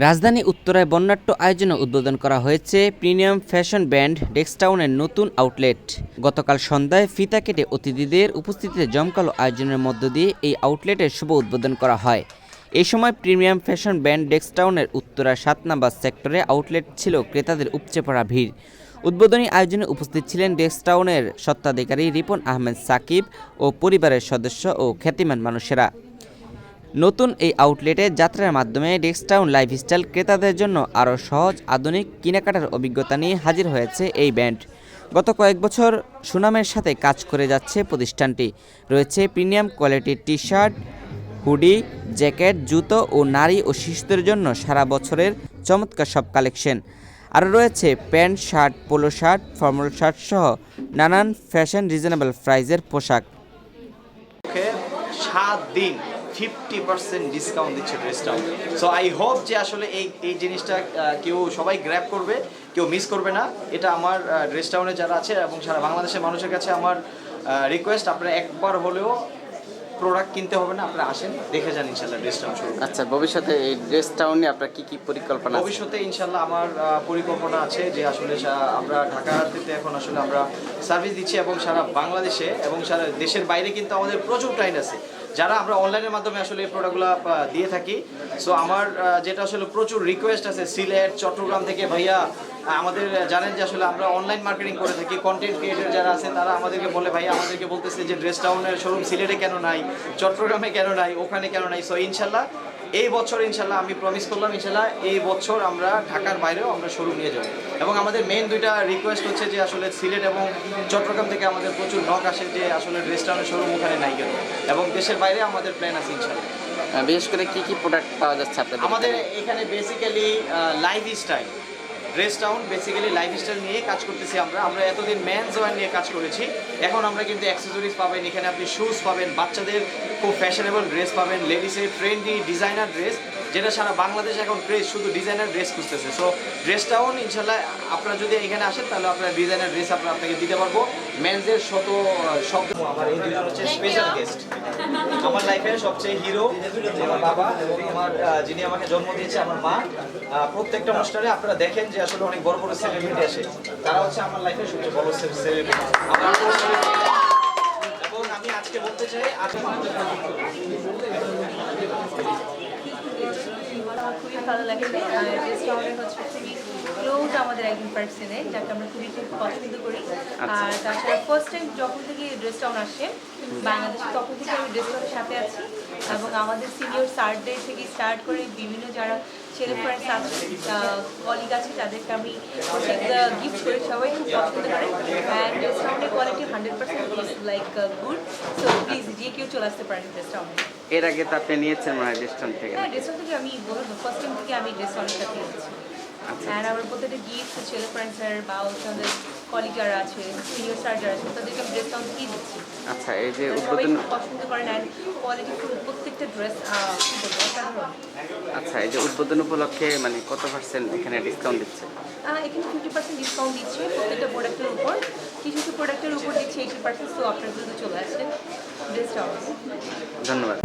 রাজধানী উত্তরায় বন্যাট্য আয়োজনে উদ্বোধন করা হয়েছে প্রিমিয়াম ফ্যাশন ব্র্যান্ড ডেক্সটাউনের নতুন আউটলেট। গতকাল সন্ধ্যায় ফিতা কেটে অতিথিদের উপস্থিতিতে জমকালো আয়োজনের মধ্য দিয়ে এই আউটলেটের শুভ উদ্বোধন করা হয়। এই সময় প্রিমিয়াম ফ্যাশন ব্র্যান্ড ডেক্সটাউনের উত্তরা সাত নম্বর সেক্টরে আউটলেট ছিল, ক্রেতাদের উপচে পড়া ভিড়। উদ্বোধনী আয়োজনে উপস্থিত ছিলেন ডেক্সটাউনের স্বত্বাধিকারী রিপন আহমেদ সাকিব ও পরিবারের সদস্য ও খ্যাতিমান মানুষেরা। নতুন এই আউটলেটে যাত্রার মাধ্যমে ডেক্সটাউন লাইফস্টাইল ক্রেতাদের জন্য আরও সহজ, আধুনিক কেনাকাটার অভিজ্ঞতা নিয়ে হাজির হয়েছে এই ব্যান্ড। গত কয়েক বছর সুনামের সাথে কাজ করে যাচ্ছে প্রতিষ্ঠানটি। রয়েছে প্রিমিয়াম কোয়ালিটির টি শার্ট হুডি, জ্যাকেট, জুতো ও নারী ও শিশুদের জন্য সারা বছরের চমৎকার সব কালেকশন। আর রয়েছে pant shirt, polo shirt, formal shirt সহ নানান ফ্যাশন রিজনেবল প্রাইজের পোশাক। সাত দিন ফিফটি পার্সেন্ট ডিসকাউন্ট দিচ্ছে ড্রেসটাও সো আই হোপ যে আসলে এই এই জিনিসটা কেউ সবাই গ্র্যাপ করবে, কেউ মিস করবে না। এটা আমার ড্রেস টাউনে যারা আছে এবং সারা বাংলাদেশের মানুষের কাছে আমার রিকোয়েস্ট আপনারা একবার হলেও প্রোডাক্ট কিনতে হবে না আপনারা আসেন দেখে যান ইনশাল্লাহ ড্রেস টাউন শুরু আচ্ছা ভবিষ্যতে এই ড্রেস টাউনে আপনার কি কি পরিকল্পনা ভবিষ্যতে ইনশাল্লাহ আমার পরিকল্পনা আছে যে আসলে আমরা ঢাকাতে এখন আসলে আমরা সার্ভিস দিচ্ছি এবং সারা বাংলাদেশে এবং সারা দেশের বাইরে কিন্তু আমাদের প্রচুর ক্লায়েন্ট আছে। যারা আমরা অনলাইনের মাধ্যমে আসলে এই প্রোডাক্টগুলো দিয়ে থাকি। সো আমার যেটা আসলে প্রচুর রিকোয়েস্ট আছে সিলেট চট্টগ্রাম থেকে ভাইয়া আমাদের জানেন যে আসলে আমরা অনলাইন মার্কেটিং করে থাকি কন্টেন্ট ক্রিয়েটর যারা আছে তারা আমাদেরকে বলে ভাই আমাদেরকে বলতেছে যে ড্রেস টাউনের শোরুম সিলেটে কেন নাই চট্টগ্রামে কেন নাই ওখানে কেন নাই? সো ইনশাল্লাহ এই বছর ইনশাল্লাহ আমি প্রমিস করলাম ইনশাল্লাহ এই বছর আমরা ঢাকার বাইরেও আমরা শোরুম নিয়ে যাব। এবং আমাদের মেন দুইটা রিকোয়েস্ট হচ্ছে যে আসলে সিলেট এবং চট্টগ্রাম থেকে আমাদের প্রচুর নক আসে যে আসলে ড্রেস টাউনের শোরুম ওখানে নাই কেন? এবং দেশের বাইরে আমাদের প্ল্যান আছে ইনশাল্লাহ। বিশেষ করে কি কি প্রোডাক্ট পাওয়া যাচ্ছে আমাদের এখানে? এখানে basically lifestyle dress town basically lifestyle নিয়ে কাজ করতেছি আমরা। আমরা এতদিন ম্যান ওয়ার নিয়ে কাজ করেছি। এখন আমরা কিন্তু অ্যাক্সেসরিজ পাবেন, এখানে আপনি শুজ পাবেন, বাচ্চাদের খুব ফ্যাশনেবল ড্রেস পাবেন লেডিসের ট্রেন্ডি ডিজাইনার ড্রেস যেটা সারা বাংলাদেশ এখন ক্রেজ শুধু ডিজাইনার ড্রেস খুঁজতেছে। সো ড্রেসটাও ইনশাল্লাহ আপনারা যদি এখানে আসেন তাহলে আপনার ডিজাইনার ড্রেস আমরা আপনাকে দিতে পারব। মেন্সদের শত শব্দ। আমার এই দুজন হচ্ছে স্পেশাল গেস্ট আমার লাইফের সবচেয়ে হিরো আমার বাবা এবং আমার যিনি আমাকে জন্ম দিয়েছে আমার মা। প্রত্যেকটা অনুষ্ঠানে আপনারা দেখেন যে আসলে অনেক বড় বড় সেলিব্রিটি আসে। তারা হচ্ছে আমার লাইফের সবচেয়ে বড় সেলিব্রিটি আমরা। এবং আমি আজকে বলতে চাই আজকে আমার খুবই ভালো লাগে রেস্টুরেন্ট হচ্ছে খুবই ক্লোজ আমাদের একজন পার্সনে যাকে আমরা খুবই খুব পছন্দ করি আর তাছাড়া ফার্স্ট টাইম যখন থেকে ড্রেস আসে বাংলাদেশে তখন থেকে আমি ড্রেস সাথে আছি এবং আমাদের সিনিয়র সার্ডে থেকে স্টার্ট করে বিভিন্ন যারা ছেলে ফ্রেন্ডস আছে কলিগ আছে তাদেরকে আমি গিফট করি সবাই খুব পছন্দ করে and dress quality hundred percent like good so যে কেউ চলে আসতে পারেন ড্রেসটা টাউনে এর আগে তো আপনি নিয়েছেন মানে হয় রেস্টুরেন্ট থেকে হ্যাঁ ড্রেসন থেকে আমি বলব ফার্স্ট টাইম থেকে আমি ড্রেস অনেক সাথে আচ্ছা আর আমার প্রত্যেকটা গিফট ছেলে ফ্রেন্ডসের বা আমাদের কলিগ যারা আছে সিনিয়র স্টার যারা আছে তাদেরকে ড্রেস টাউন থেকেই দিচ্ছি। আচ্ছা এই যে উদ্বোধন পছন্দ করেন অ্যান্ড কোয়ালিটি প্রত্যেকটা ড্রেস আচ্ছা এই যে উদ্বোধন উপলক্ষে মানে কত পার্সেন্ট এখানে ডিসকাউন্ট দিচ্ছে? এখানে ফিফটি পার্সেন্ট ডিসকাউন্ট দিচ্ছে প্রত্যেকটা প্রোডাক্টের উপর। কিছু কিছু প্রোডাক্টের উপর দিচ্ছে এইটি পার্সেন্ট তো আপনার যদি চলে আসেন ড্রেস টাউন ধন্যবাদ।